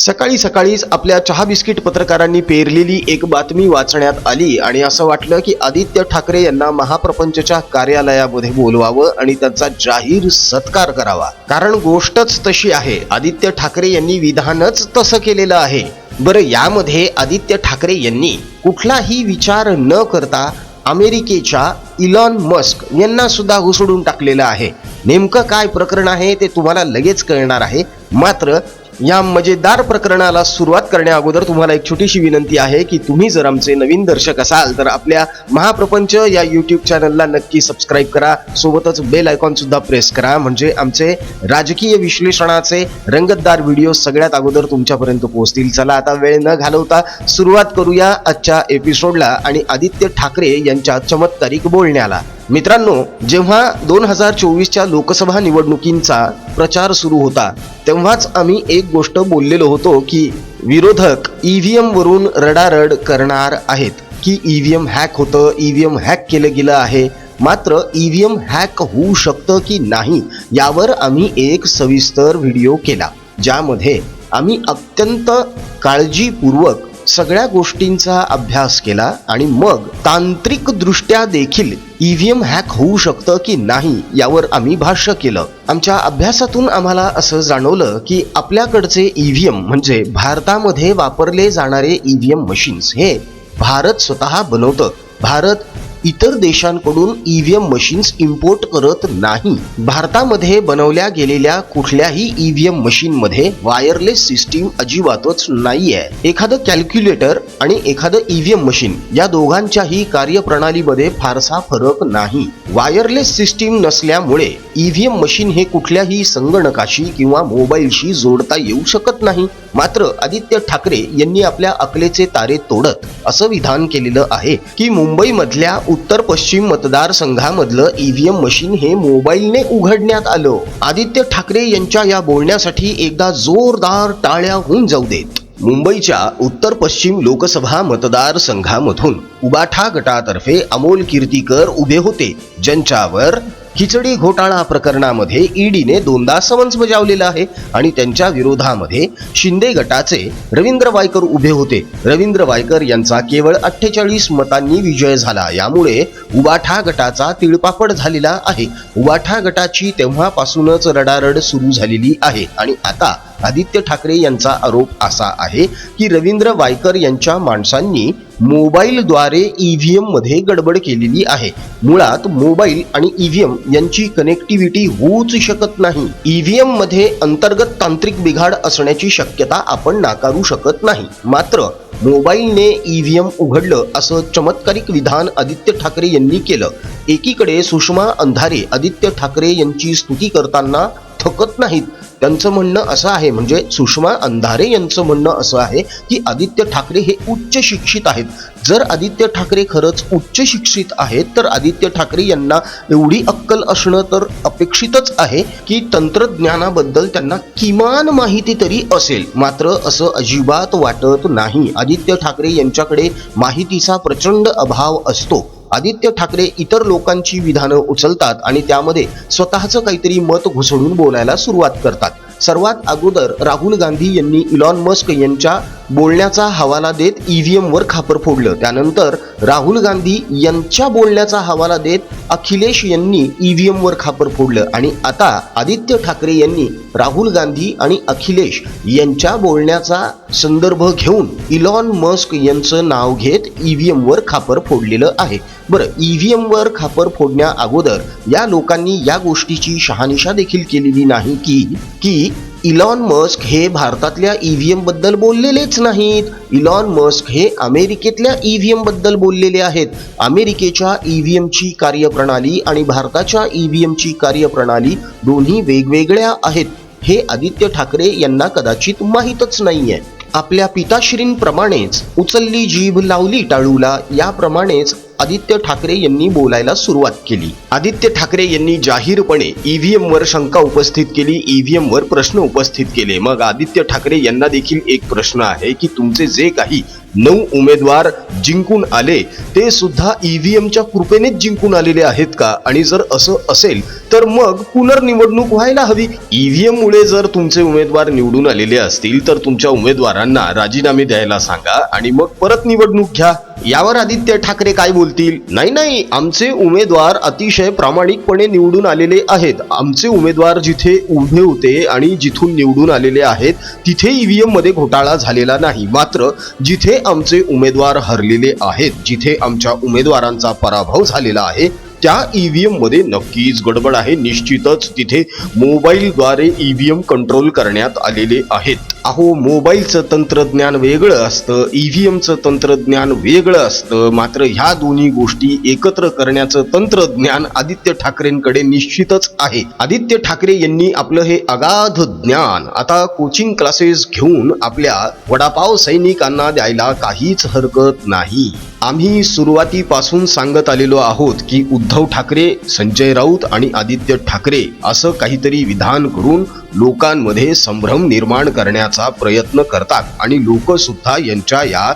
सकाळी सकाळीच आपल्या चहा बिस्किट पत्रकारांनी पेरलेली एक बातमी वाचण्यात आली आणि असं वाटलं की आदित्य ठाकरे यांना महाप्रपंचच्या कार्यालयामध्ये बोलवावं आणि त्यांचा जाहीर सत्कार करावा. कारण गोष्टच तशी आहे आदित्य ठाकरे यांनी विधानच तसं केलेलं आहे. बरं यामध्ये आदित्य ठाकरे यांनी कुठलाही विचार न करता अमेरिकेच्या इलॉन मस्क यांना सुद्धा घुसडून टाकलेलं आहे. नेमकं काय प्रकरण आहे ते तुम्हाला लगेच कळणार आहे. मात्र या मजेदार प्रकरणाला सुरुवात करण्याअगोदर तुम्हाला एक छोटीशी विनंती आहे की तुम्ही जर आमचे नवीन दर्शक असाल तर आपल्या महाप्रपंच या युट्यूब चॅनलला नक्की सबस्क्राईब करा. सोबतच बेल आयकॉन सुद्धा प्रेस करा. म्हणजे आमचे राजकीय विश्लेषणाचे रंगतदार व्हिडिओ सगळ्यात अगोदर तुमच्यापर्यंत पोहोचतील. चला आता वेळ न घालवता सुरुवात करूया आजच्या एपिसोडला आणि आदित्य ठाकरे यांच्या चमत्कारिक बोलण्याला. मित्रांनो जेव्हा दोन हजार चोवीसच्या लोकसभा निवडणुकींचा प्रचार सुरू होता तेव्हाच आम्ही एक गोष्ट बोललेलो होतो की विरोधक ईव्हीएम वरून रडारड करणार आहेत. की ईव्हीएम हॅक होतं ईव्हीएम हॅक केलं गेलं आहे. मात्र ईव्हीएम हॅक होऊ शकतं की नाही यावर आम्ही एक सविस्तर व्हिडिओ केला ज्यामध्ये आम्ही अत्यंत काळजीपूर्वक सगळ्या गोष्टींचा अभ्यास केला आणि मग तांत्रिक दृष्ट्या देखील ईव्हीएम हॅक होऊ शकतं की नाही यावर आम्ही भाष्य केलं. आमच्या अभ्यासातून आम्हाला असं जाणवलं की आपल्याकडचे ईव्हीएम म्हणजे भारतामध्ये वापरले जाणारे ईव्हीएम मशीन्स हे भारत स्वतः बनवतं. भारत इतर देशांकडून ईव्हीएम मशीन्स इम्पोर्ट करत नाही. भारतामध्ये बनवल्या गेलेल्या कुठल्याही ईव्हीएम मशीनमध्ये वायरलेस सिस्टीम अजिबातच नाहीये. एखादं कॅल्क्युलेटर आणि एखादं ईव्हीएम मशीन या दोघांच्याही कार्यप्रणालीमध्ये फारसा फरक नाही. वायरलेस सिस्टीम नसल्यामुळे ईव्हीएम मशीन हे कुठल्याही संगणकाशी किंवा मोबाईलशी जोडता येऊ शकत नाही. मात्र आदित्य ठाकरे यांनी आपल्या अकलेचे तारे तोडत असं विधान केलेलं आहे की मुंबईमधल्या उत्तर पश्चिम मतदारसंघामधलं ईव्हीएम मशीन हे मोबाईलने उघडण्यात आलं. आदित्य ठाकरे यांच्या या बोलण्यासाठी एकदा जोरदार टाळ्या होऊन जाऊ देत. मुंबईच्या उत्तर पश्चिम लोकसभा मतदारसंघामधून उबाठा गटातर्फे अमोल कीर्तीकर उभे होते ज्यांच्यावर खिचडी घोटाळा प्रकरणामध्ये ईडीने दोनदा समन्स बजावलेलं आहे आणि त्यांच्या विरोधामध्ये शिंदे गटाचे रवींद्र वायकर उभे होते. रवींद्र वायकर यांचा केवळ अठ्ठेचाळीस मतांनी विजय झाला. यामुळे उबाठा गटाचा तिळपापड झालेला आहे. उबाठा गटाची तेव्हापासूनच रडारड सुरू झालेली आहे. आणि आता आदित्य ठाकरे यांचा आरोप असा आहे की रवींद्र वायकर यांच्या माणसांनी मोबाईलद्वारे ईव्हीएममध्ये गडबड केलेली आहे. मुळात मोबाईल आणि ईव्हीएम यांची कनेक्टिव्हिटी होऊच शकत नाही. ईव्हीएममध्ये अंतर्गत तांत्रिक बिघाड असण्याची शक्यता आपण नाकारू शकत नाही. मात्र मोबाईलने ईव्हीएम उघडलं असं चमत्कारिक विधान आदित्य ठाकरे यांनी केलं. एकीकडे सुषमा अंधारे आदित्य ठाकरे यांची स्तुती करताना थकत नाहीत त्यांचं म्हणणं असं आहे. म्हणजे सुषमा अंधारे यांचं म्हणणं असं आहे की आदित्य ठाकरे हे उच्च शिक्षित आहेत. जर आदित्य ठाकरे खरंच उच्च शिक्षित आहेत तर आदित्य ठाकरे यांना एवढी अक्कल असणं तर अपेक्षितच आहे की तंत्रज्ञानाबद्दल त्यांना किमान माहिती तरी असेल. मात्र असं अजिबात वाटत नाही. आदित्य ठाकरे यांच्याकडे माहितीचा प्रचंड अभाव असतो. आदित्य ठाकरे इतर लोकांची विधानं उचलतात आणि त्यामध्ये स्वतःचं काहीतरी मत घुसडून बोलायला सुरुवात करतात. सर्वात अगोदर राहुल गांधी यांनी इलॉन मस्क यांच्या बोलण्याचा हवाला देत ईव्हीएम वर खापर फोडलं. त्यानंतर राहुल गांधी यांच्या बोलण्याचा हवाला देत अखिलेश यांनी ईव्हीएम वर खापर फोडलं. आणि आता आदित्य ठाकरे यांनी राहुल गांधी आणि अखिलेश यांच्या बोलण्याचा संदर्भ घेऊन इलॉन मस्क यांचं नाव घेत ईव्हीएम वर खापर फोडलेलं आहे. बरं ईव्हीएम वर खापर फोडण्या अगोदर या लोकांनी या गोष्टीची शहानिशा देखील केलेली नाही की की इलॉन मस्क हे भारतातल्या ईव्हीएमबद्दल बोललेलेच नाहीत. इलॉन मस्क हे अमेरिकेतल्या ईव्हीएमबद्दल बोललेले आहेत. अमेरिकेच्या ईव्हीएमची कार्यप्रणाली आणि भारताच्या ईव्हीएमची कार्यप्रणाली दोन्ही वेगवेगळ्या आहेत. हे आदित्य ठाकरे यांना कदाचित माहीतच नाहीये. आपल्या पिताश्रींप्रमाणेच उचलली जीभ लावली टाळूला. याप्रमाणेच आदित्य ठाकरे यांनी बोलायला सुरुवात केली. आदित्य ठाकरे यांनी जाहीरपणे ईव्हीएम वर शंका उपस्थित केली. ईव्हीएम वर प्रश्न उपस्थित केले. मग आदित्य ठाकरे यांना देखील एक प्रश्न आहे की तुमचे जे काही नऊ उमेदवार जिंकून आले ते सुद्धा ईव्हीएमच्या कृपेनेच जिंकून आलेले आहेत का? आणि जर असं असेल तर मग पुनर्निवडणूक व्हायला हवी. ईव्हीएम मुळे जर तुमचे उमेदवार निवडून आलेले असतील तर तुमच्या उमेदवारांना राजीनामे द्यायला सांगा आणि मग परत निवडणूक घ्या. यावर आदित्य ठाकरे काय बोल बोलतील? नाही नाही. आमचे उमेदवार अतिशय प्रामाणिकपणे निवडून आलेले आहेत. आमचे उमेदवार जिथे उभे होते आणि जिथून निवडून आलेले आहेत तिथे ईव्हीएममध्ये घोटाळा झालेला नाही. मात्र जिथे आमचे उमेदवार हरलेले आहेत जिथे आमच्या उमेदवारांचा पराभव झालेला आहे त्या ईव्हीएममध्ये नक्कीच गडबड आहे. निश्चितच तिथे मोबाईलद्वारे ईव्हीएम कंट्रोल करण्यात आलेले आहेत. अहो मोबाईलचं तंत्रज्ञान वेगळं असतं ईव्हीएमचं तंत्रज्ञान वेगळं असतं. मात्र ह्या दोन्ही गोष्टी एकत्र करण्याचं तंत्रज्ञान आदित्य ठाकरेंकडे निश्चितच आहे. आदित्य ठाकरे यांनी आपलं हे अगाध ज्ञान आता कोचिंग क्लासेस घेऊन आपल्या वडापाव सैनिकांना द्यायला काहीच हरकत नाही. आम्ही सुरुवातीपासून सांगत आलेलो आहोत की उद्धव ठाकरे संजय राऊत आणि आदित्य ठाकरे असं काहीतरी विधान करून लोकांमध्ये संभ्रम निर्माण करण्यात करण्याचा प्रयत्न करतात. आणि लोक सुद्धा यांच्या या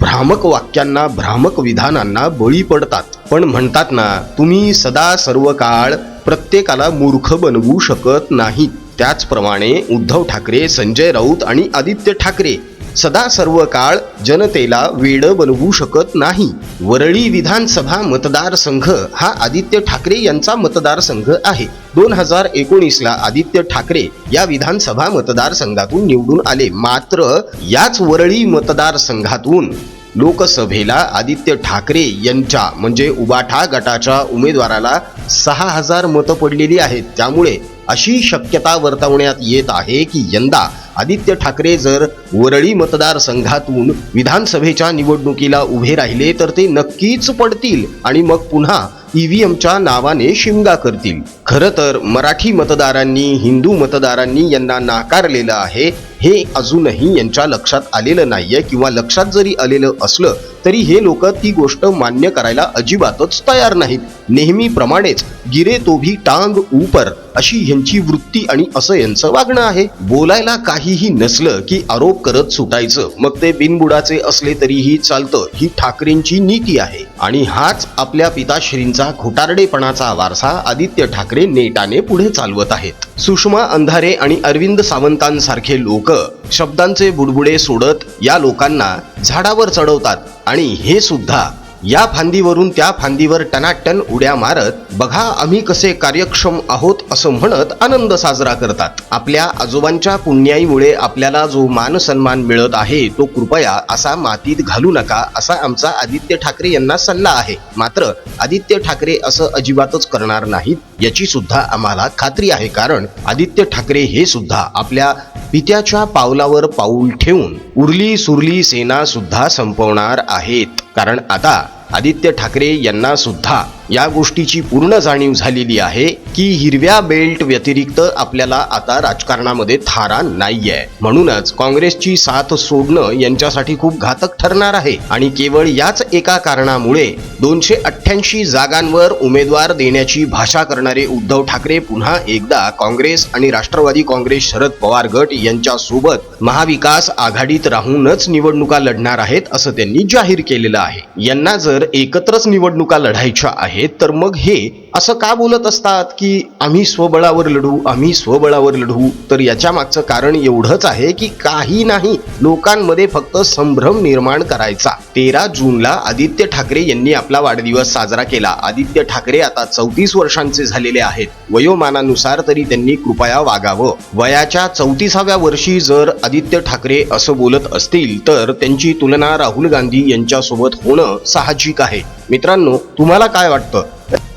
भ्रामक वाक्यांना भ्रामक विधानांना बळी पडतात. पण म्हणतात ना तुम्ही सदा सर्व काळ प्रत्येकाला मूर्ख बनवू शकत नाही. त्याचप्रमाणे उद्धव ठाकरे संजय राऊत आणि आदित्य ठाकरे सदा सर्व काळ जनतेला वेड बनवू शकत नाही. वरळी विधानसभा मतदारसंघ हा आदित्य ठाकरे यांचा मतदारसंघ आहे. दोन हजार एकोणीसला आदित्य ठाकरे या विधानसभा मतदारसंघातून निवडून आले. मात्र याच वरळी मतदारसंघातून लोकसभेला आदित्य ठाकरे यांच्या म्हणजे उबाठा गटाच्या उमेदवाराला सहा हजार मतं पडलेली आहेत. त्यामुळे अशी शक्यता वर्तवण्यात येत आहे की यंदा आदित्य ठाकरे जर वरळी मतदारसंघातून विधानसभेच्या निवडणुकीला उभे राहिले तर ते नक्कीच पडतील आणि मग पुन्हा ईव्हीएमच्या नावाने शिमगा करतील. खरं तर मराठी मतदारांनी हिंदू मतदारांनी यांना नाकारलेलं आहे हे अजूनही यांच्या लक्षात आलेलं नाहीये किंवा लक्षात जरी आलेलं असलं तरी हे लोक ती गोष्ट मान्य करायला अजिबातच तयार नाहीत. नेहमीप्रमाणेच गिरे तो भी टांग ऊपर अशी ह्यांची वृत्ती आणि असं यांचं वागणं आहे. बोलायला काहीही नसलं की आरोप करत सुटायचं. मग ते बिनबुडाचे असले तरीही चालतं. ही ठाकरेंची नीती आहे. आणि हाच आपल्या पिताश्रींचा घोटारडेपणाचा वारसा आदित्य ठाकरे नेटाने पुढे चालवत आहेत. सुषमा अंधारे आणि अरविंद सावंतांसारखे लोक शब्दांचे बुडबुडे सोडत या लोकांना झाडावर चढवतात आणि हे सुद्धा या फांदीवरून त्या फांदीवर टनाटन उड्या मारत बघा आम्ही कसे कार्यक्षम आहोत असं म्हणत आनंद साजरा करतात. आपल्या आजोबांच्या पुण्याईमुळे आपल्याला जो मान सन्मान मिळत आहे तो कृपया असा मातीत घालू नका असा आमचा आदित्य ठाकरे यांना सल्ला आहे. मात्र आदित्य ठाकरे असं अजिबातच करणार नाहीत. याची सुद्धा आम्हाला खात्री आहे. कारण आदित्य ठाकरे हे सुद्धा आपल्या पित्याच्या पावलावर पाऊल ठेवून उरली सुरली सेना सुद्धा संपवणार आहेत. कारण आता आदित्य ठाकरे यांना सुद्धा या गोष्टीची पूर्ण जाणीव झालेली आहे की हिरव्या बेल्ट व्यतिरिक्त आपल्याला आता राजकारणामध्ये थारा नाहीये. म्हणूनच काँग्रेसची साथ सोडणं यांच्यासाठी खूप घातक ठरणार आहे. आणि केवळ याच एका कारणामुळे दोनशे अठ्ठ्याऐंशी जागांवर उमेदवार देण्याची भाषा करणारे उद्धव ठाकरे पुन्हा एकदा काँग्रेस आणि राष्ट्रवादी काँग्रेस शरद पवार गट यांच्या सोबत महाविकास आघाडीत राहूनच निवडणुका लढणार आहेत असं त्यांनी जाहीर केलेलं आहे. यांना जर एकत्रच निवडणुका लढायच्या आहेत तर मग हे असं का बोलत असतात की आम्ही स्वबळावर लढू आम्ही स्वबळावर लढू? तर याच्या मागचं कारण एवढंच आहे की काही नाही लोकांमध्ये फक्त संभ्रम निर्माण करायचा. तेरा जूनला आदित्य ठाकरे यांनी आपला वाढदिवस साजरा केला. आदित्य ठाकरे आता चौतीस वर्षांचे झालेले आहेत. वयोमानानुसार तरी त्यांनी कृपया वागावं. वयाच्या चौतीसाव्या वर्षी जर आदित्य ठाकरे असं बोलत असतील तर त्यांची तुलना राहुल गांधी यांच्यासोबत होणं साहजिक आहे. मित्रांनो तुम्हाला काय वाटतं?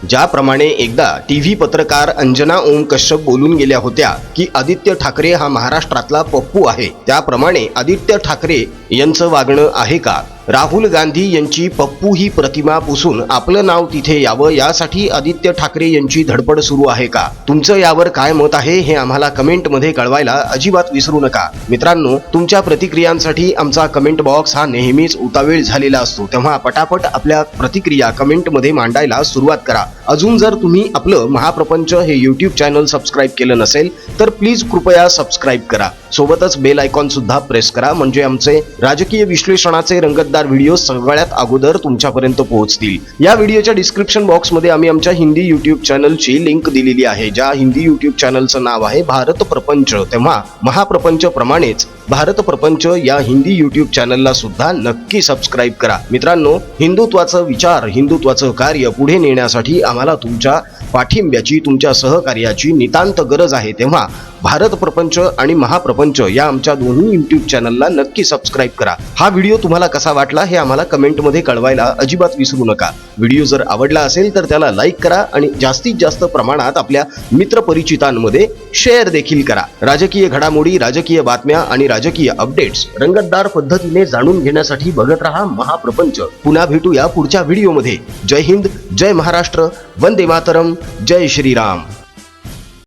ज्याप्रमाणे एकदा टी व्ही पत्रकार अंजना ओम कश्यप बोलून गेल्या होत्या की आदित्य ठाकरे हा महाराष्ट्रातला पप्पू आहे. त्याप्रमाणे आदित्य ठाकरे यांचं वागणं आहे का? राहुल गांधी यांची पप्पू ही प्रतिमा पुसून आपलं नाव तिथे यावं यासाठी आदित्य ठाकरे यांची धडपड सुरू आहे का? तुमचं यावर काय मत आहे हे आम्हाला कमेंटमध्ये कळवायला अजिबात विसरू नका. मित्रांनो तुमच्या प्रतिक्रियांसाठी आमचा कमेंट बॉक्स हा नेहमीच उतावेळ झालेला असतो. तेव्हा पटापट आपल्या प्रतिक्रिया कमेंटमध्ये मांडायला सुरुवात करा. अजून जर तुम्ही आपलं महाप्रपंच हे युट्यूब चॅनल सबस्क्राईब केलं नसेल तर प्लीज कृपया सबस्क्राईब करा. सोबतच बेल आयकॉन सुद्धा प्रेस करा. म्हणजे आमचे राजकीय विश्लेषणाचे रंगतदार व्हिडिओ सगळ्यात अगोदर तुमच्यापर्यंत पोहोचतील. या व्हिडिओच्या डिस्क्रिप्शन बॉक्समध्ये आम्ही आमच्या हिंदी युट्यूब चॅनलची लिंक दिलेली आहे. ज्या हिंदी युट्यूब चॅनलचं नाव आहे भारत प्रपंच. तेव्हा महाप्रपंच प्रमाणेच भारत प्रपंच या हिंदी युट्यूब चॅनलला सुद्धा नक्की सबस्क्राईब करा. मित्रांनो हिंदुत्वाचं विचार हिंदुत्वाचं कार्य पुढे नेण्यासाठी आम्हाला तुमच्या पाठिंब्याची तुमच्या सहकार्याची नितांत गरज आहे तेव्हा भारत प्रपंच आणि महाप्रपंच या आमच्या दोन्ही युट्यूब चॅनलला नक्की सबस्क्राईब करा. हा व्हिडिओ तुम्हाला कसा वाटला हे आम्हाला कमेंटमध्ये कळवायला अजिबात विसरू नका. व्हिडिओ जर आवडला असेल तर त्याला लाईक करा आणि जास्तीत जास्त प्रमाणात आपल्या मित्रपरिचितांमध्ये शेअर देखील करा. राजकीय घडामोडी राजकीय बातम्या आणि राजकीय अपडेट्स रंगतदार पद्धतीने जाणून घेण्यासाठी बघत रहा महाप्रपंच. पुन्हा भेटूया पुढच्या व्हिडिओमध्ये. जय हिंद जय महाराष्ट्र. वंदे मातरम. जय श्रीराम।